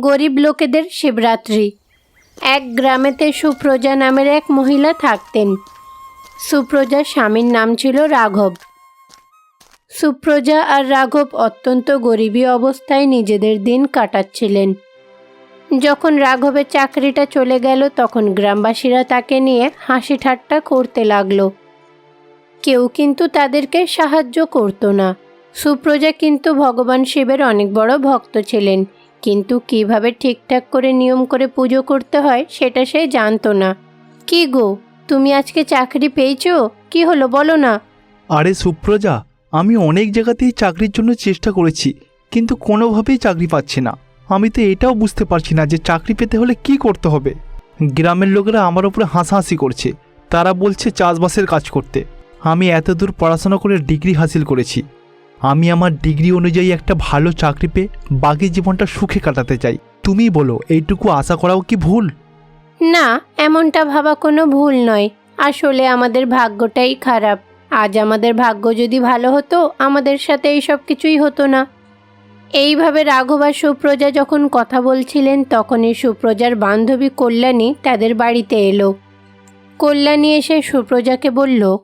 গরিব লোকেদের শিবরাত্রি। এক গ্রামেতে সুপ্রজা নামের এক মহিলা থাকতেন। সুপ্রজার স্বামীর নাম ছিল রাঘব। সুপ্রজা আর রাঘব অত্যন্ত গরিবী অবস্থায় নিজেদের দিন কাটাচ্ছিলেন। যখন রাঘবের চাকরিটা চলে গেল, তখন গ্রামবাসীরা তাকে নিয়ে হাসি ঠাট্টা করতে লাগল। কেউ কিন্তু তাদেরকে সাহায্য করতো না। সুপ্রজা কিন্তু ভগবান শিবের অনেক বড় ভক্ত ছিলেন। কিন্তু কীভাবে ঠিকঠাক করে নিয়ম করে পুজো করতে হয় সেটা সে জানতো না। কি গো, তুমি আজকে চাকরি পেয়েছ? কি হলো বলো না। আরে সুপ্রজা আমি অনেক জায়গাতেই চাকরির জন্য চেষ্টা করেছি, কিন্তু কোনোভাবেই চাকরি পাচ্ছি না। আমি তো এটাও বুঝতে পারছি না যে চাকরি পেতে হলে কি করতে হবে। গ্রামের লোকেরা আমার উপরে হাসাহাসি করছে। তারা বলছে চাষবাসের কাজ করতে। আমি এতদূর পড়াশোনা করে ডিগ্রি হাসিল করেছি। আমি আমার ডিগ্রি অনুযায়ী একটা ভালো চাকরি পেয়ে বাকি জীবনটা সুখে কাটাতে চাই। তুমি বলো, এইটুকু আশা করাও কি ভুল? না, এমনটা ভাবা কোনো ভুল নয়। আসলে আমাদের ভাগ্যটাই খারাপ। আজ আমাদের ভাগ্য যদি ভালো হতো, আমাদের সাথে এই সব কিছুই হতো না। এইভাবে রাঘব আর সুপ্রজা যখন কথা বলছিলেন, তখনই সুপ্রজার বান্ধবী কল্যাণী তাদের বাড়িতে এলো। কল্যাণী এসে সুপ্রজাকে বলল,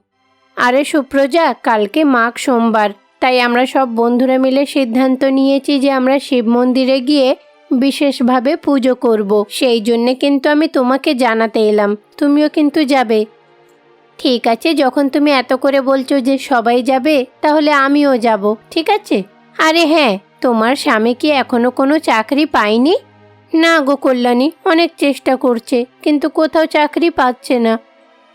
আরে সুপ্রজা, কালকে মাঘ সোমবার। তাই আমরা সব বন্ধুরা মিলে সিদ্ধান্ত নিয়েছি যে আমরা শিব মন্দিরে গিয়ে বিশেষভাবে পুজো করব। সেই জন্যে কিন্তু আমি তোমাকে জানাতে এলাম। তুমিও কিন্তু যাবে। ঠিক আছে, যখন তুমি এত করে বলছো যে সবাই যাবে, তাহলে আমিও যাব। ঠিক আছে? আরে হ্যাঁ তোমার স্বামী কি এখনও কোনো চাকরি পায়নি? না গো কল্যাণী, অনেক চেষ্টা করছে, কিন্তু কোথাও চাকরি পাচ্ছে না।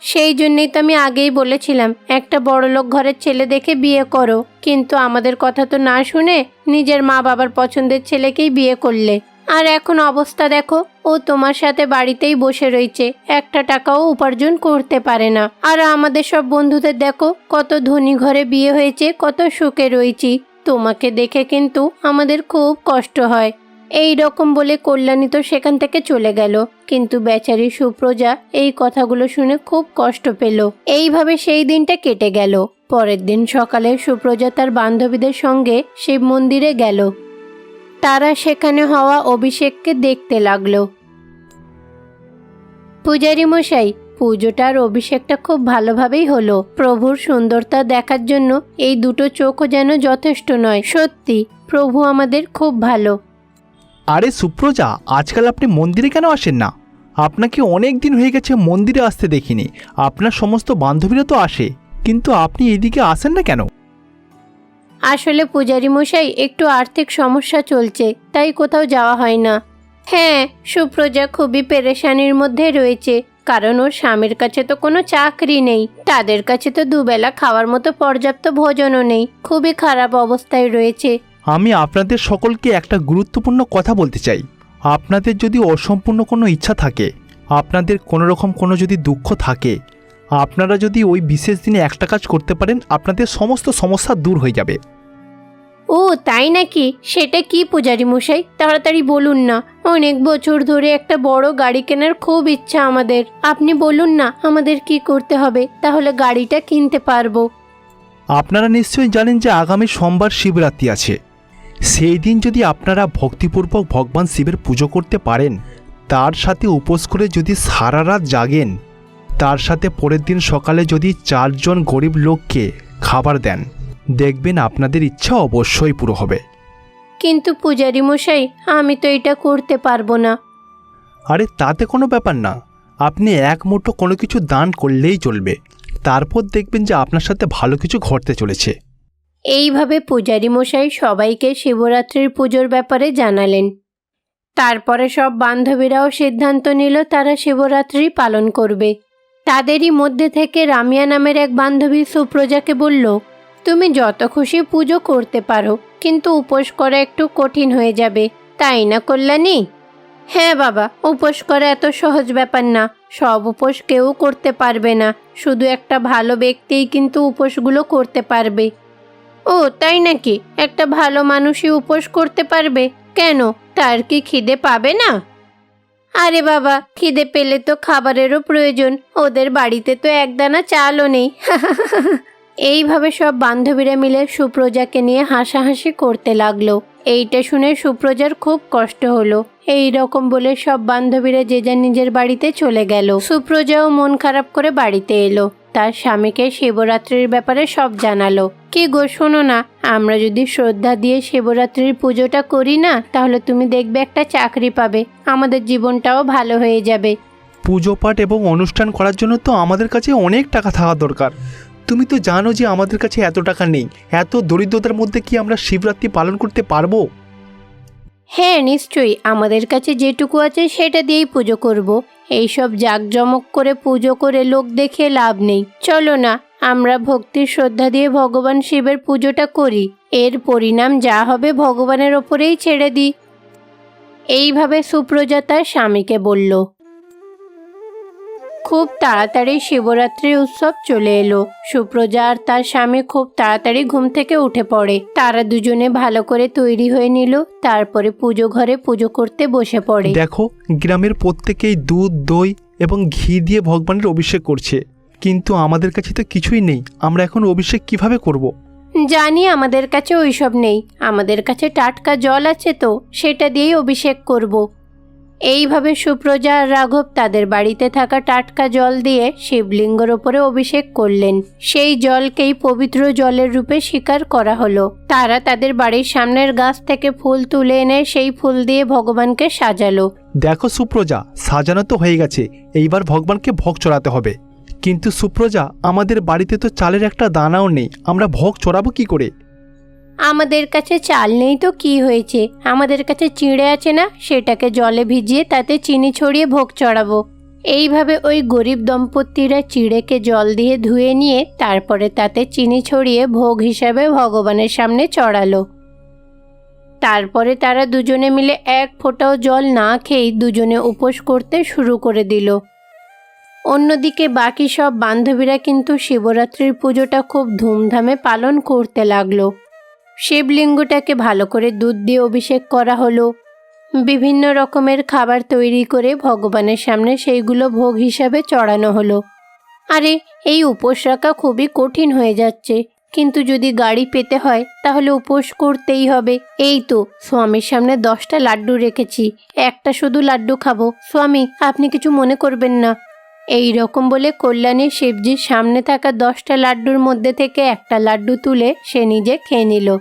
সেই জন্যই তো আমি আগেই বলেছিলাম, একটা বড়লোক ঘরের ছেলে দেখে বিয়ে করো। কিন্তু আমাদের কথা তো না শুনে নিজের মা বাবার পছন্দের ছেলেকেই বিয়ে করলে। আর এখন অবস্থা দেখো, ও তোমার সাথে বাড়িতেই বসে রয়েছে, একটা টাকাও উপার্জন করতে পারে না। আর আমাদের সব বন্ধুদের দেখো, কত ধনী ঘরে বিয়ে হয়েছে, কত সুখে রয়েছি। তোমাকে দেখে কিন্তু আমাদের খুব কষ্ট হয়। এই রকম বলে কল্যাণী তো সেখান থেকে চলে গেল। কিন্তু বেচারি সুপ্রজা এই কথাগুলো শুনে খুব কষ্ট পেল। এইভাবে সেই দিনটা কেটে গেল। পরের দিন সকালে সুপ্রজা তার বান্ধবীদের সঙ্গে শিব মন্দিরে গেল। তারা সেখানে হওয়া অভিষেককে দেখতে লাগল। পূজারী মশাই পুজোটার অভিষেকটা খুব ভালোভাবেই হলো। প্রভুর সুন্দরতা দেখার জন্য এই দুটো চোখও যেন যথেষ্ট নয়। সত্যি, প্রভু আমাদের খুব ভালো। আরে সুপ্রজা, আজকাল আপনি মন্দিরে কেন আসেন না? আপনাকে অনেক দিন হয়ে গেছে মন্দিরে আসতে দেখিনি। আপনার সমস্ত বান্ধবীরা তো আসে, কিন্তু আপনি এদিকে আসেন না কেন? আসলে পূজারি মশাই, একটু আর্থিক সমস্যা চলছে, তাই কোথাও যাওয়া হয় না। হ্যাঁ সুপ্রজা খুবই পেরেশানির মধ্যে রয়েছে, কারণ ওর স্বামীর কাছে তো কোনো চাকরি নেই, তাদের কাছে তো দুবেলা খাওয়ার মতো পর্যাপ্ত ভোজনও নেই, খুবই খারাপ অবস্থায় রয়েছে। আমি আপনাদের সকলকে একটা গুরুত্বপূর্ণ কথা বলতে চাই। আপনাদের যদি অসম্পূর্ণ কোনো ইচ্ছা থাকে আপনাদের কোনো রকম কোনো যদি দুঃখ থাকে আপনারা যদি ওই বিশেষ দিনে একটা কাজ করতে পারেন আপনাদের সমস্ত সমস্যা দূর হয়ে যাবে। ও তাই নাকি? সেটা কি পূজারি মশাই? তাড়াতাড়ি বলুন না। অনেক বছর ধরে একটা বড় গাড়ি কেনার খুব ইচ্ছা আমাদের। আপনি বলুন না আমাদের কি করতে হবে? তাহলে গাড়িটা কিনতে পারব। আপনারা নিশ্চয়ই জানেন যে আগামী সোমবার শিবরাত্রি আছে। সেই দিন যদি আপনারা ভক্তিপূর্বক ভগবান শিবের পুজো করতে পারেন তার সাথে উপোস করে যদি সারা রাত জাগেন তার সাথে পরের দিন সকালে যদি চারজন গরিব লোককে খাবার দেন দেখবেন আপনাদের ইচ্ছা অবশ্যই পুরো হবে। কিন্তু পূজারি মশাই আমি তো এটা করতে পারব না। আরে তাতে কোনো ব্যাপার না। আপনি এক মুঠো কোনো কিছু দান করলেই চলবে। তারপর দেখবেন যে আপনার সাথে ভালো কিছু ঘটতে চলেছে। এইভাবে পূজারি মশাই সবাইকে শিবরাত্রির পুজোর ব্যাপারে জানালেন। তারপরে সব বান্ধবীরাও সিদ্ধান্ত নিল তারা শিবরাত্রি পালন করবে। তাদেরই মধ্যে থেকে রামিয়া নামের এক বান্ধবী সুপ্রজাকে বলল, তুমি যত খুশি পুজো করতে পারো, কিন্তু উপোস করা একটু কঠিন হয়ে যাবে, তাই না কল্যাণী? হ্যাঁ বাবা, উপোস করা এত সহজ ব্যাপার না, সব উপোস কেউ করতে পারবে না, শুধু একটা ভালো ব্যক্তিই কিন্তু উপোসগুলো করতে পারবে। ও, তাই নাকি? একটা ভালো মানুষই উপোস করতে পারবে? কেন? তার কি খিদে পাবে না? আরে বাবা, খিদে পেলে তো খাবারেরও প্রয়োজন। ওদের বাড়িতে তো একদানা চালও নেই। এইভাবে সব বান্ধবীরা মিলে সুপ্রজাকে নিয়ে হাসাহাসি করতে লাগল। এইটা শুনে সুপ্রজার খুব কষ্ট হলো। এই রকম বলে সব বান্ধবীরা যে যার নিজের বাড়িতে চলে গেল। সুপ্রজাও মন খারাপ করে বাড়িতে এলো। তার স্বামীকে শিবরাত্রির ব্যাপারে সব জানালো। কি গো, শোনো না, আমরা যদি শ্রদ্ধা দিয়ে শিবরাত্রির পুজোটা করি না, তাহলে তুমি দেখবে একটা চাকরি পাবে। আমাদের জীবনটাও ভালো হয়ে যাবে। পুজো পাঠ এবং অনুষ্ঠান করার জন্য তো আমাদের কাছে অনেক টাকা থাকা দরকার। তুমি তো জানো যে আমাদের কাছে এত টাকা নেই, এত দরিদ্রতার মধ্যে কি আমরা শিবরাত্রি পালন করতে পারব? হ্যাঁ নিশ্চয়ই। আমাদের কাছে যেটুকু আছে সেটা দিয়েই পুজো করব। এইসব জাঁকজমক করে পুজো করে লোক দেখে লাভ নেই। চলো না, আমরা ভক্তির শ্রদ্ধা দিয়ে ভগবান শিবের পুজোটা করি। এর পরিণাম যা হবে ভগবানের ওপরেই ছেড়ে দিই। এইভাবে সুপ্রজা তার স্বামীকে বলল। খুব তাড়াতাড়ি শিবরাত্রির উৎসব চলে এলো। সুপ্রজা আর তার স্বামী খুব তাড়াতাড়ি ঘুম থেকে উঠে পড়ে। তারা দুজনে ভালো করে তৈরি হয়ে নিল তারপরে পুজো ঘরে পুজো করতে বসে পড়ে। দেখো গ্রামের প্রত্যেকেই দুধ দই এবং ঘি দিয়ে ভগবানের অভিষেক করছে। কিন্তু আমাদের কাছে তো কিছুই নেই। আমরা এখন অভিষেক কীভাবে করব। জানি আমাদের কাছে ওইসব নেই। আমাদের কাছে টাটকা জল আছে তো সেটা দিয়েই অভিষেক করব। এইভাবে সুপ্রজা আর রাঘব তাদের বাড়িতে থাকা টাটকা জল দিয়ে শিবলিঙ্গর ওপরে অভিষেক করলেন। সেই জলকেই পবিত্র জলের রূপে স্বীকার করা হলো। তারা তাদের বাড়ির সামনের গাছ থেকে ফুল তুলে এনে সেই ফুল দিয়ে ভগবানকে সাজালো। দেখো সুপ্রজা, সাজানো তো হয়ে গেছে, এইবার ভগবানকে ভোগ চড়াতে হবে। কিন্তু সুপ্রজা, আমাদের বাড়িতে তো চালের একটা দানাও নেই, আমরা ভোগ চড়াবো কি করে? আমাদের কাছে চাল নেই তো কি হয়েছে? আমাদের কাছে চিড়ে আছে না? সেটাকে জলে ভিজিয়ে তাতে চিনি ছড়িয়ে ভোগ চড়াবো। এইভাবে ওই গরিব দম্পতিরা চিড়েকে জল দিয়ে ধুয়ে নিয়ে তারপরে তাতে চিনি ছড়িয়ে ভোগ হিসাবে ভগবানের সামনে চড়ালো। তারপরে তারা দুজনে মিলে এক ফোঁটাও জল না খেয়েই দুজনে উপোস করতে শুরু করে দিল। অন্যদিকে বাকি সব বান্ধবীরা কিন্তু শিবরাত্রির পুজোটা খুব ধুমধামে পালন করতে লাগল। শিবলিঙ্গটাকে ভালো করে দুধ দিয়ে অভিষেক করা হলো। বিভিন্ন রকমের খাবার তৈরি করে ভগবানের সামনে সেইগুলো ভোগ হিসাবে চড়ানো হলো। আরে, এই উপোস রাখা খুবই কঠিন হয়ে যাচ্ছে। কিন্তু যদি গাড়ি পেতে হয়, তাহলে উপোস করতেই হবে। এই তো, স্বামীর সামনে দশটা লাড্ডু রেখেছি। একটা শুধু লাড্ডু খাব। স্বামী, আপনি কিছু মনে করবেন না। এই রকম বলে কল্যাণী শিবজির সামনে থাকা দশটা লাড্ডুর মধ্যে থেকে একটা লাড্ডু তুলে সে নিজে খেয়ে নিল।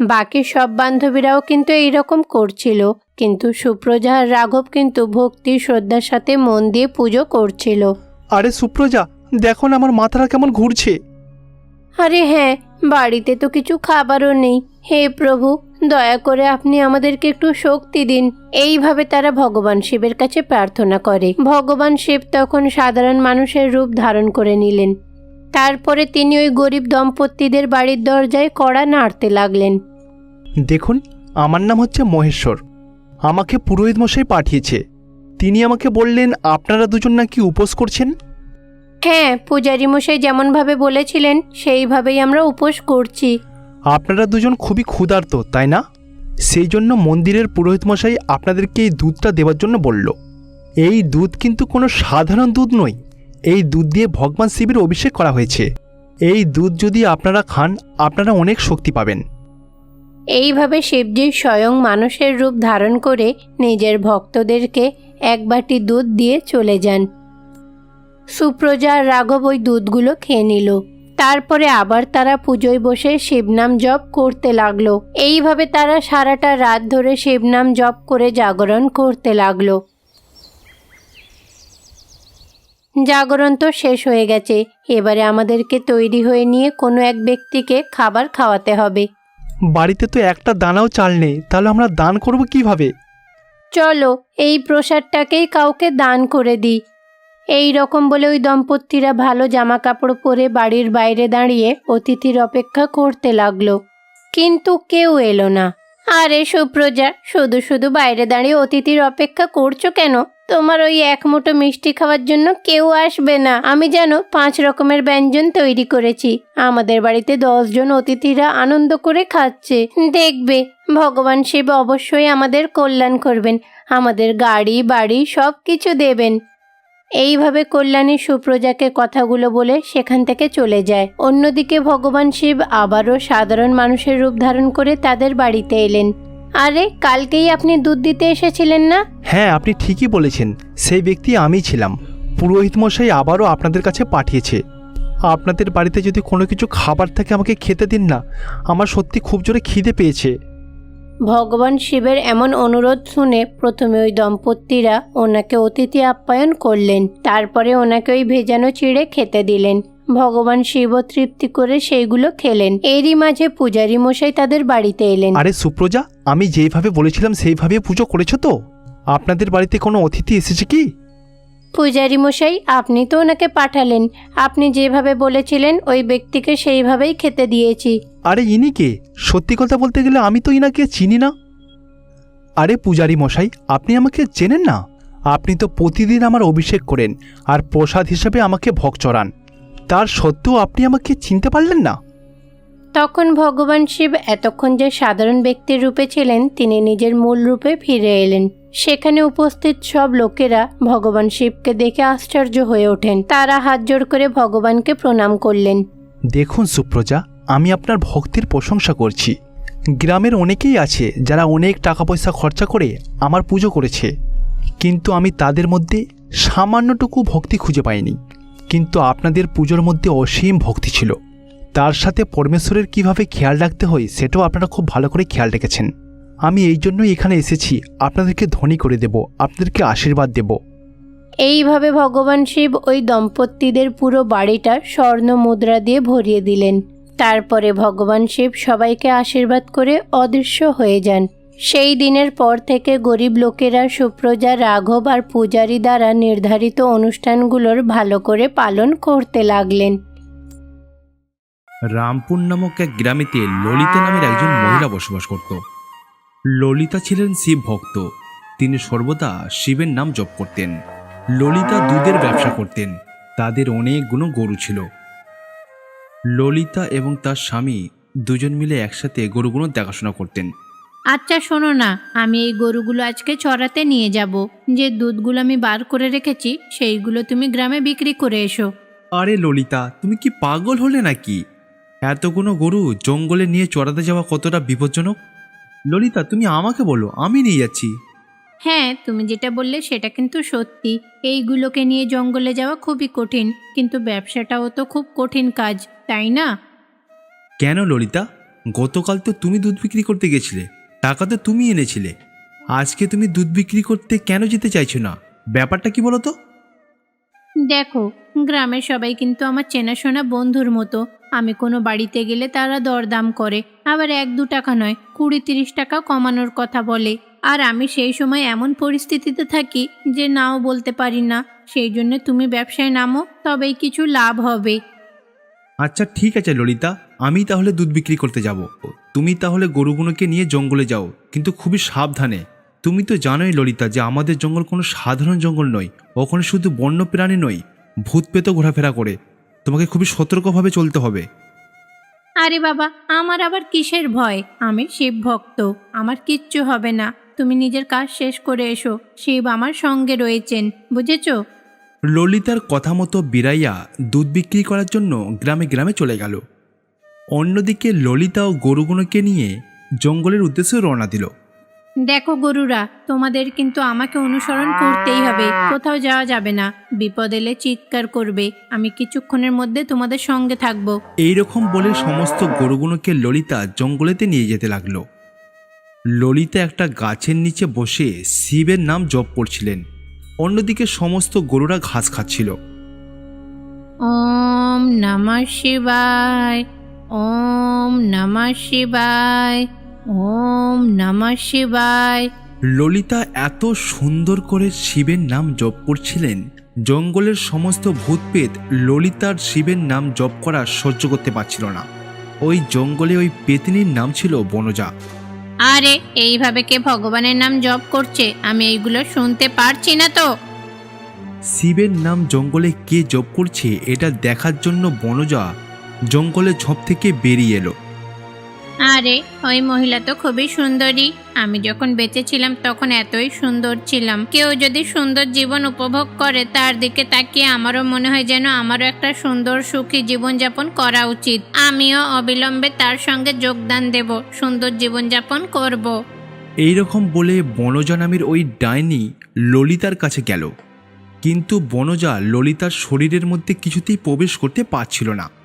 বাকি সব বান্ধবীরাও কিন্তু এই রকম করছিল। কিন্তু সুপ্রজা আর রাঘব কিন্তু ভক্তি শ্রদ্ধার সাথে মন দিয়ে পুজো করছিল। আরে সুপ্রজা দেখো না আমার মাথাটা কেমন ঘুরছে। আরে হ্যাঁ বাড়িতে তো কিছু খাবারও নেই। হে প্রভু দয়া করে আপনি আমাদেরকে একটু শক্তি দিন। এইভাবে তারা ভগবান শিবের কাছে প্রার্থনা করে। ভগবান শিব তখন সাধারণ মানুষের রূপ ধারণ করে নিলেন। তারপরে তিনি ওই গরিব দম্পতিদের বাড়ির দরজায় কড়া নাড়তে লাগলেন। দেখুন আমার নাম হচ্ছে মহেশ্বর। আমাকে পুরোহিত মশাই পাঠিয়েছে। তিনি আমাকে বললেন আপনারা দুজন নাকি উপোস করছেন? হ্যাঁ পূজারী মশাই যেমনভাবে বলেছিলেন সেইভাবেই আমরা উপোস করছি। আপনারা দুজন খুবই ক্ষুধার্ত, তাই না? সেই জন্য মন্দিরের পুরোহিত মশাই আপনাদেরকে এই দুধটা দেওয়ার জন্য বলল। এই দুধ কিন্তু কোনো সাধারণ দুধ নয়। এই দুধ দিয়ে ভগবান শিবের অভিষেক করা হয়েছে। এই দুধ যদি আপনারা খান, আপনারা অনেক শক্তি পাবেন। এইভাবে শিবজি স্বয়ং মানুষের রূপ ধারণ করে নিজের ভক্তদেরকে এক বাটি দুধ দিয়ে চলে যান। সুপ্রজা রাঘব ওই দুধগুলো খেয়ে নিল। তারপরে আবার তারা পুজোয় বসে শিবনাম জপ করতে লাগল। এইভাবে তারা সারাটা রাত ধরে শিবনাম জপ করে জাগরণ করতে লাগল। জাগরণ তো শেষ হয়ে গেছে। এবারে আমাদেরকে তৈরি হয়ে নিয়ে কোনো এক ব্যক্তিকে খাবার খাওয়াতে হবে। বাড়িতে তো একটা দানাও চাল নেই তাহলে আমরা দান করব কীভাবে? চলো এই প্রসাদটাকেই কাউকে দান করে দিই। এই রকম বলে ওই দম্পতিরা ভালো জামা কাপড় পরে বাড়ির বাইরে দাঁড়িয়ে অতিথির অপেক্ষা করতে লাগল। কিন্তু কেউ এলো না। আরে সুপ্রজা শুধু শুধু বাইরে দাঁড়িয়ে অতিথির অপেক্ষা করছ কেন? তোমার ওই এক মুঠো মিষ্টি খাওয়ার জন্য কেউ আসবে না। আমি যেন পাঁচ রকমের ব্যঞ্জন তৈরি করেছি। আমাদের বাড়িতে দশজন অতিথিরা আনন্দ করে খাচ্ছে। দেখবে, ভগবান শিব অবশ্যই আমাদের কল্যাণ করবেন। আমাদের গাড়ি, বাড়ি সব কিছু দেবেন। এইভাবে কল্যাণী সুপ্রজাকে কথাগুলো বলে সেখান থেকে চলে যায়। অন্যদিকে ভগবান শিব আবারও সাধারণ মানুষের রূপ ধারণ করে তাদের বাড়িতে এলেন। আরে, কালকেই আপনি দুধ দিতে এসেছিলেন না? হ্যাঁ আপনি ঠিকই বলেছেন। সেই ব্যক্তি আমি ছিলাম। পুরোহিত মশাই আবারও আপনাদের কাছে পাঠিয়েছে। আপনাদের বাড়িতে যদি কোনো কিছু খাবার থাকে আমাকে খেতে দিন না। আমার সত্যি খুব জোরে খিদে পেয়েছে। ভগবান শিবের এমন অনুরোধ শুনে প্রথমে ওই দম্পতিরা ওনাকে অতিথি আপ্যায়ন করলেন। তারপরে ওনাকে ওই ভেজানো চিড়ে খেতে দিলেন। ভগবান শিব তৃপ্তি করে সেইগুলো খেলেন। এরই মাঝে পূজারী মশাই তাদের বাড়িতে এলেন। আরে সুপ্রজা, আমি যেইভাবে বলেছিলাম সেইভাবে পুজো করেছ তো? আপনাদের বাড়িতে কোনো অতিথি এসেছে কি? পূজারী মশাই আপনি তো ওনাকে পাঠালেন। আপনি যেভাবে বলেছিলেন, ওই ব্যক্তিকে সেইভাবেই খেতে দিয়েছি। আরে ইনি কে? সত্যি কথা বলতে গেলে আমি তো ইনাকে চিনি না। আরে পূজারি মশাই আপনি আমাকে চেনেন না? আপনি তো প্রতিদিন আমার অভিষেক করেন, আর প্রসাদ হিসেবে আমাকে ভোগ চড়ান। তার সত্ত্বেও আপনি আমাকে চিনতে পারলেন না? তখন ভগবান শিব এতক্ষণ যে সাধারণ ব্যক্তির রূপে ছিলেন, তিনি নিজের মূল রূপে ফিরে এলেন। সেখানে উপস্থিত সব লোকেরা ভগবান শিবকে দেখে আশ্চর্য হয়ে ওঠেন। তারা হাত জোড় করে ভগবানকে প্রণাম করলেন। দেখুন সুপ্রজা আমি আপনার ভক্তির প্রশংসা করছি। গ্রামের অনেকেই আছে যারা অনেক টাকা পয়সা খরচা করে আমার পুজো করেছে। কিন্তু আমি তাদের মধ্যে সামান্যটুকু ভক্তি খুঁজে পাইনি। কিন্তু আপনাদের পুজোর মধ্যে অসীম ভক্তি ছিল। তার সাথে পরমেশ্বরের কীভাবে খেয়াল রাখতে হয়, সেটাও আপনারা খুব ভালো করে খেয়াল রেখেছেন। আমি এই জন্যই এখানে এসেছি, আপনাদেরকে ধনী করে দেব, আপনাদেরকে আশীর্বাদ দেব। এইভাবে ভগবান শিব ওই দম্পতিদের পুরো বাড়িটা স্বর্ণ মুদ্রা দিয়ে ভরিয়ে দিলেন। তারপরে ভগবান শিব সবাইকে আশীর্বাদ করে অদৃশ্য হয়ে যান। সেই দিনের পর থেকে গরিব লোকেরা সুপ্রজা, রাঘব আর পূজারী দ্বারা নির্ধারিত অনুষ্ঠানগুলোর ভালো করে পালন করতে লাগলেন। রামপুর নামক এক গ্রামেতে ললিতা নামের একজন মহিলা বসবাস করত। ললিতা ছিলেন শিব ভক্ত। তিনি সর্বদা শিবের নাম জপ করতেন। ললিতা দুধের ব্যবসা করতেন। তাদের অনেকগুলো গরু ছিল। ললিতা এবং তার স্বামী দুজন মিলে একসাথে গরুগুলো দেখাশোনা করতেন। আচ্ছা শোনো না। আমি এই গরুগুলো আজকে চড়াতে নিয়ে যাব। যে দুধগুলো আমি বার করে রেখেছি সেইগুলো তুমি গ্রামে বিক্রি করে এসো। আরে ললিতা তুমি কি পাগল হলে নাকি? এতগুলো গরু জঙ্গলে নিয়ে চড়াতে যাওয়া কতটা বিপজ্জনক? ললিতা তুমি আমাকে বলো আমি নিয়ে যাচ্ছি। হ্যাঁ তুমি যেটা বললে সেটা কিন্তু সত্যি। এইগুলোকে নিয়ে জঙ্গলে যাওয়া খুবই কঠিন কিন্তু ব্যবসাটাও তো খুব কঠিন কাজ তাই না? কেন ললিতা? গতকাল তো তুমি দুধ বিক্রি করতে গেছিলে টাকা তো তুমি এনেছিলে। আজকে তুমি দুধ বিক্রি করতে কেন যেতে চাইছো না? ব্যাপারটা কি বলো তো? দেখো, গ্রামের সবাই কিন্তু আমার চেনাশোনা বন্ধুর মতো। আমি কোনো বাড়িতে গেলে তারা দরদাম করে, আবার এক দু টাকা নয়, কুড়ি তিরিশ টাকা কমানোর কথা বলে। আর আমি সেই সময় এমন পরিস্থিতিতে থাকি যে নাও বলতে পারি না। সেই জন্য তুমি ব্যবসায় নামো, তবেই কিছু লাভ হবে। আচ্ছা ঠিক আছে ললিতা। আমি তাহলে দুধ বিক্রি করতে যাব। তুমি তাহলে গরুগুলোকে নিয়ে জঙ্গলে যাও, কিন্তু খুবই সাবধানে। তুমি তো জানোই ললিতা যে আমাদের জঙ্গল কোনো সাধারণ জঙ্গল নয় ওখানে শুধু বন্য প্রাণী নয় ভূত পেতো ঘোরাফেরা করে। তোমাকে খুবই সতর্কভাবে চলতে হবে। আরে বাবা আমার আবার কিসের ভয়? আমি শিব ভক্ত আমার কিচ্ছু হবে না। তুমি নিজের কাজ শেষ করে এসো শিব আমার সঙ্গে রয়েছেন বুঝেছ? ললিতার কথা মতো বিরাইয়া দুধ বিক্রি করার জন্য গ্রামে গ্রামে চলে গেল। অন্যদিকে ললিতা ও গরুগুলোকে নিয়ে জঙ্গলের উদ্দেশ্যে রওনা দিল। দেখো গরুরা তোমাদের কিন্তু আমাকে অনুসরণ করতেই হবে কোথাও যাওয়া যাবে না। বিপদ এলে চিৎকার করবে আমি কিছুক্ষণের মধ্যে তোমাদের সঙ্গে থাকব। এইরকম বলে সমস্ত গরুগুলোকে ললিতা জঙ্গলেতে নিয়ে যেতে লাগল। ললিতা একটা গাছের নিচে বসে শিবের নাম জপ করছিলেন। অন্যদিকে সমস্ত গরুরা ঘাস খাচ্ছিল। ওম নমঃ শিবায় ওম নমঃ শিবায়। ওম নমঃ শিবায়। ললিতা এত সুন্দর করে শিবের নাম জপ করছিলেন জঙ্গলের সমস্ত ভূতপেত ললিতার শিবের নাম জপ করা সহ্য করতে পারছিল না। ওই জঙ্গলে ওই পেতনির নাম ছিল বনজা। আরে এইভাবে কে ভগবানের নাম জপ করছে? আমি এইগুলো শুনতে পারছি না তো। শিবের নাম জঙ্গলে কে জপ করছে এটা দেখার জন্য বনজা জঙ্গলের ঝোপ থেকে বেরিয়ে এলো। আরে, ওই মহিলা তো খুবই সুন্দরী। আমি যখন বেঁচে ছিলাম তখন এতই সুন্দর ছিলাম। কেউ যদি সুন্দর জীবন উপভোগ করে, তার দিকে তাকিয়ে আমারও মনে হয় যেন আমারও একটা সুন্দর সুখী জীবনযাপন করা উচিত। আমিও অবিলম্বে তার সঙ্গে যোগদান দেব, সুন্দর জীবনযাপন করব। এই রকম বলে বনজা নামের ওই ডাইনি ললিতার কাছে গেল। কিন্তু বনজা ললিতার শরীরের মধ্যে কিছুতেই প্রবেশ করতে পারছিল না।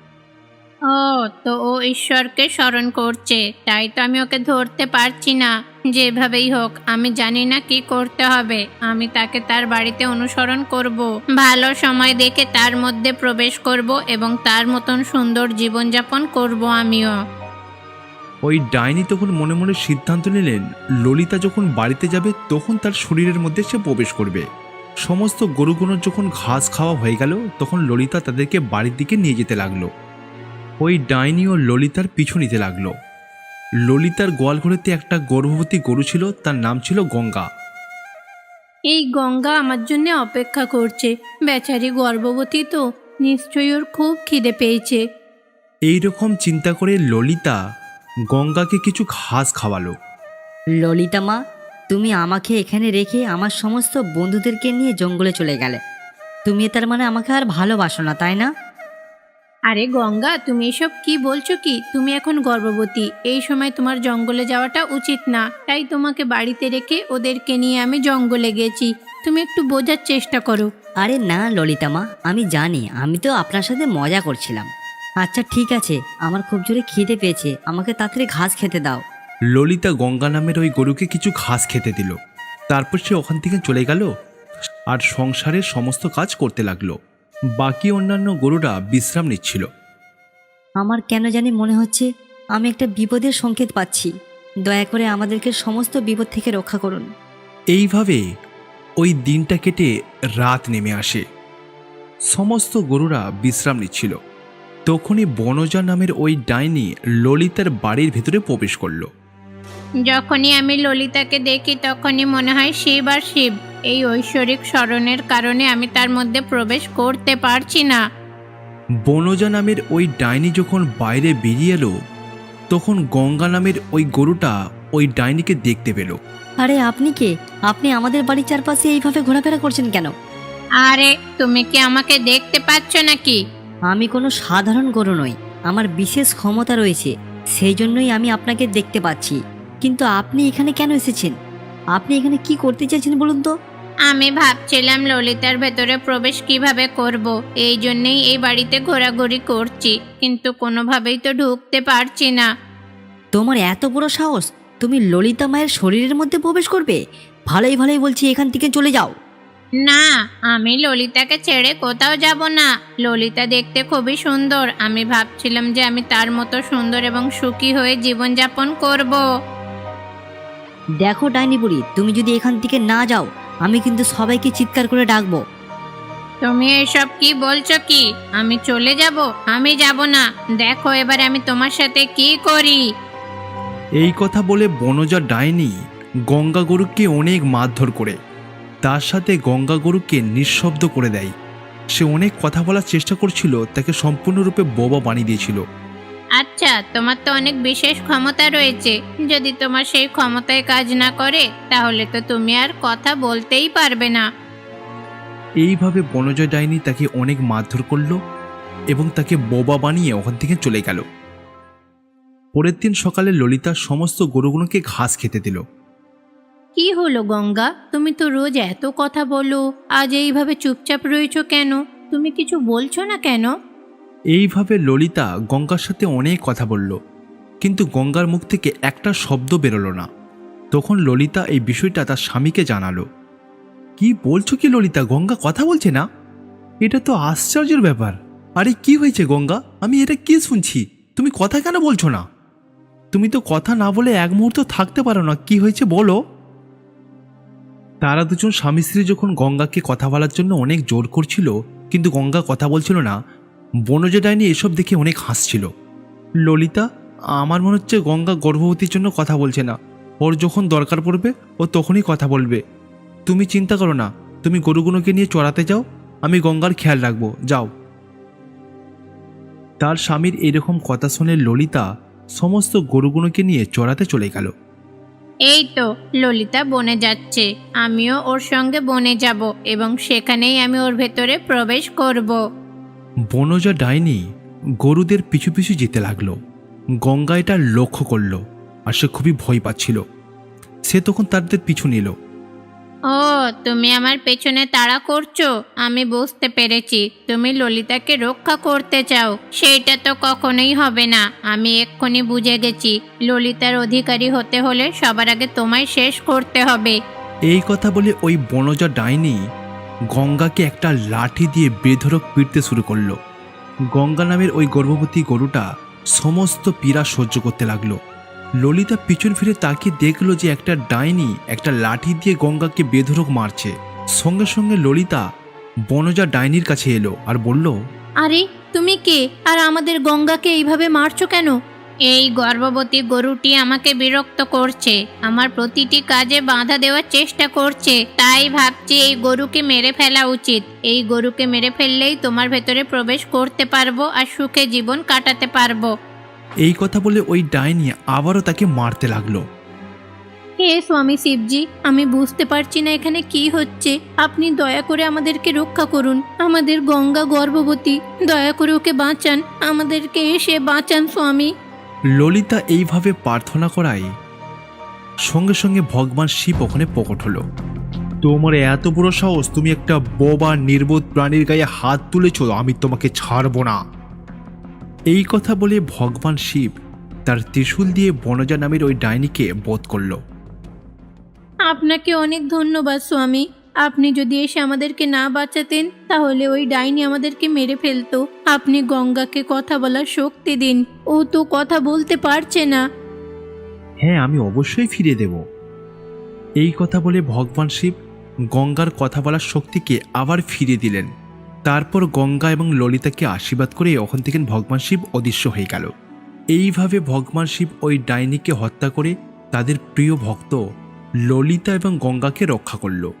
ও, তো ও ঈশ্বরকে স্মরণ করছে, তাই তো আমি ওকে ধরতে পারছি না। যেভাবেই হোক, আমি জানি না কি করতে হবে। আমি তাকে তার বাড়িতে অনুসরণ করব, ভালো সময় দেখে তার মধ্যে প্রবেশ করব এবং তার মতন সুন্দর জীবনযাপন করব আমিও। ওই ডাইনি তখন মনে মনে সিদ্ধান্ত নিলেন, ললিতা যখন বাড়িতে যাবে, তখন তার শরীরের মধ্যে সে প্রবেশ করবে। সমস্ত গরুগুলোর যখন ঘাস খাওয়া হয়ে গেল, তখন ললিতা তাদেরকে বাড়ির দিকে নিয়ে যেতে লাগল। ওই ডাইনি ও ললিতার পিছু নিতে লাগল। ললিতার গোয়ালঘরেতে একটা গর্ভবতী গরু ছিল তার নাম ছিল গঙ্গা। এই গঙ্গা আমার জন্য অপেক্ষা করছে। বেচারি গর্ভবতী তো নিশ্চয়ই ওর খুব খিদে পেয়েছে। এই রকম চিন্তা করে ললিতা গঙ্গাকে কিছু ঘাস খাওয়ালো। ললিতা মা তুমি আমাকে এখানে রেখে আমার সমস্ত বন্ধুদেরকে নিয়ে জঙ্গলে চলে গেলে। তুমি তার মানে আমাকে আর ভালোবাসো না তাই না? আরে গঙ্গা তুমি এসব কি বলছো কি? তুমি এখন গর্ভবতী। এই সময় তোমার জঙ্গলে যাওয়াটা উচিত না। তাই তোমাকে বাড়িতে রেখে ওদেরকে নিয়ে আমি জঙ্গলে গেছি। তুমি একটু বোঝার চেষ্টা করো। আরে না ললিতা মা আমি জানি। আমি তো আপনার সাথে মজা করছিলাম। আচ্ছা ঠিক আছে। আমার খুব জোরে খিদে পেয়েছে। আমাকে তাড়াতাড়ি ঘাস খেতে দাও। ললিতা গঙ্গা নামের ওই গরুকে কিছু ঘাস খেতে দিল। তারপর সে ওখান থেকে চলে গেল আর সংসারের সমস্ত কাজ করতে লাগল। বাকি অন্যান্য গরুরা বিশ্রাম নিচ্ছিল। আমার কেন জানি মনে হচ্ছে আমি একটা বিপদের সংকেত পাচ্ছি। দয়া করে আমাদেরকে সমস্ত বিপদ থেকে রক্ষা করুন। এইভাবে ওই দিনটা কেটে রাত নেমে আসে। সমস্ত গরুরা বিশ্রাম নিচ্ছিল। তখনই বনজা নামের ওই ডাইনি ললিতার বাড়ির ভেতরে প্রবেশ করল। যখনই আমি ললিতাকে দেখি তখনই মনে হয় শিব আর শিব। এই ঐশ্বরিক স্মরণের কারণে আমি তার মধ্যে প্রবেশ করতে পারছি না। বনজা নামের ওই ডাইনি যখন বাইরে বেরিয়ে এলো তখন গঙ্গা নামের ওই গরুটা ওই ডাইনিকে দেখতে পেল। আরে আপনি কে? আপনি আমাদের বাড়ির চারপাশে এইভাবে ঘোরাফেরা করছেন কেন? আরে তুমি কি আমাকে দেখতে পাচ্ছ নাকি? আমি কোনো সাধারণ গরু নই আমার বিশেষ ক্ষমতা রয়েছে সেই জন্যই আমি আপনাকে দেখতে পাচ্ছি। কিন্তু আপনি এখানে কেন এসেছেন? আপনি এখানে কি করতে চাইছেন বলুন তো? আমি ভাবছিলাম ললিতার ভেতরে প্রবেশ কীভাবে করব এই জন্যেই এই বাড়িতে ঘোরাঘুরি করছি কিন্তু কোনোভাবেই তো ঢুকতে পারছি না। তোমার এত বড় সাহস তুমি ললিতা মায়ের শরীরের মধ্যে প্রবেশ করবে? ভালোই ভালোই বলছি এখান থেকে চলে যাও। না আমি ললিতাকে ছেড়ে কোথাও যাব না। ললিতা দেখতে খুবই সুন্দর আমি ভাবছিলাম যে আমি তার মতো সুন্দর এবং সুখী হয়ে জীবনযাপন করব। দেখো ডাইনি বুড়ি তুমি যদি এখান থেকে না যাও আমি কিন্তু সবাইকে চিৎকার করে ডাকবো। তুমি এসব কি বলছো কি? আমি চলে যাব? আমি যাব না। দেখো এবার আমি তোমার সাথে কি করি? এই কথা বলে বনজা ডাইনি গঙ্গা গরুকে অনেক মারধর করে। তার সাথে গঙ্গা গরুকে নিঃশব্দ করে দেয়। সে অনেক কথা বলার চেষ্টা করছিল তাকে সম্পূর্ণরূপে বোবা বানিয়ে দিয়েছিল। আচ্ছা তোমার তো অনেক বিশেষ ক্ষমতা রয়েছে। যদি তোমার সেই ক্ষমতায় কাজ না করে তাহলে তো তুমি আর কথা বলতেই পারবে না। এইভাবে বনজয় ডাইনি তাকে অনেক মারধর করল এবং তাকে বোবা বানিয়ে ওখান থেকে চলে গেল। পরের দিন সকালে ললিতা সমস্ত গরুগুলোকে ঘাস খেতে দিল। কি হলো গঙ্গা? তুমি তো রোজ এত কথা বলো আজ এইভাবে চুপচাপ রয়েছো কেন? তুমি কিছু বলছো না কেন? এইভাবে ললিতা গঙ্গার সাথে অনেক কথা বলল, কিন্তু গঙ্গার মুখ থেকে একটা শব্দ বেরোলো না। তখন ললিতা এই বিষয়টা তার স্বামীকে জানালো। কি বলছো কি ললিতা? গঙ্গা কথা বলছে না? এটা তো আশ্চর্যের ব্যাপার। আরে কি হয়েছে গঙ্গা? আমি এটা কি শুনছি? তুমি কথা কেন বলছো না? তুমি তো কথা না বলে এক মুহূর্ত থাকতে পারো না। কি হয়েছে বলো? তারা দুজন স্বামী স্ত্রী যখন গঙ্গাকে কথা বলার জন্য অনেক জোর করছিল, কিন্তু গঙ্গা কথা বলছিল না বনজ ডাইনি এসব দেখে অনেক হাসছিল। ললিতা, আমার মনে হচ্ছে গঙ্গা গর্ভবতীর জন্য কথা বলছে না। ওর যখন দরকার পড়বে, ও তখনই কথা বলবে। তুমি চিন্তা করো না, তুমি গরুগুলোকে নিয়ে চড়াতে যাও, আমি গঙ্গার খেয়াল রাখব, যাও। তার স্বামীর এরকম কথা শুনে ললিতা সমস্ত গরুগুলোকে নিয়ে চড়াতে চলে গেল। এই তো, ললিতা বনে যাচ্ছে। আমিও ওর সঙ্গে বনে যাব এবং সেখানেই আমি ওর ভেতরে প্রবেশ করব। বনজা ডাইনি গরুদের পিছু পিছু যেতে লাগল। গঙ্গা এটা লক্ষ্য করল আর সে খুবই ভয় পাচ্ছিল। সে তখন তাদের পিছু নিল। ও তুমি আমার পেছনে তাড়া করছ। আমি বুঝতে পেরেছি তুমি ললিতাকে রক্ষা করতে চাও। সেইটা তো কখনোই হবে না। আমি এক্ষুনি বুঝে গেছি ললিতার অধিকারী হতে হলে সবার আগে তোমায় শেষ করতে হবে। এই কথা বলে ওই বনজা ডাইনি গঙ্গাকে একটা লাঠি দিয়ে বেধরক পিটতে শুরু করল। গঙ্গা নামের ওই গর্ভবতী গরুটা সমস্ত পীড়া সহ্য করতে লাগল। ললিতা পিছন ফিরে তাকিয়ে দেখল যে একটা ডাইনি একটা লাঠি দিয়ে গঙ্গাকে বেধরক মারছে। সঙ্গে সঙ্গে ললিতা বনজা ডাইনির কাছে এলো আর বলল, আরে, তুমি কে? আর আমাদের গঙ্গাকে এইভাবে মারছো কেন? এই গর্ভবতী গরুটি আমাকে বিরক্ত করছে। আমার প্রতিটি কাজে বাধা দেওয়ার চেষ্টা করছে। তাই ভাবছি এই গরুকে মেরে ফেলা উচিত। এই গরুকে মেরে ফেললেই তোমার ভেতরে প্রবেশ করতে পারব আর সুখে জীবন কাটাতে পারব। এই কথা বলে ওই ডাইনি আবারও তাকে মারতে লাগল। হে স্বামী শিবজি আমি বুঝতে পারছি না এখানে কি হচ্ছে। আপনি দয়া করে আমাদেরকে রক্ষা করুন। আমাদের গঙ্গা গর্ভবতী দয়া করে ওকে বাঁচান। আমাদেরকে এসে বাঁচান স্বামী। ললিতা এইভাবে প্রার্থনা করায়। সঙ্গে সঙ্গে ভগবান শিব ওখানে প্রকট হলো। তোমার এত বড় সাহস, তুমি একটা বোবা, নির্বোধ প্রাণীর গায়ে হাত তুলেছ, আমি তোমাকে ছাড়বো না। এই কথা বলে ভগবান শিব তার ত্রিশূল দিয়ে বনজা নামের ওই ডাইনিকে বধ করল। আপনাকে অনেক ধন্যবাদ, স্বামী। আপনি যদি এসে আমাদেরকে না বাঁচাতেন, তাহলে ওই ডাইনি আমাদেরকে মেরে ফেলতো। আপনি গঙ্গাকে কথা বলার শক্তি দিন। ও তো কথা বলতে পারছে না। হ্যাঁ আমি অবশ্যই ফিরে দেব। এই কথা বলে ভগবান শিব গঙ্গার কথা বলার শক্তিকে আবার ফিরে দিলেন। তারপর গঙ্গা এবং ললিতাকে আশীর্বাদ করে ওখান থেকে ভগবান শিব অদৃশ্য হয়ে গেল। এইভাবে ভগবান শিব ওই ডাইনিকে হত্যা করে তাদের প্রিয় ভক্ত ললিতা এবং গঙ্গাকে রক্ষা করল।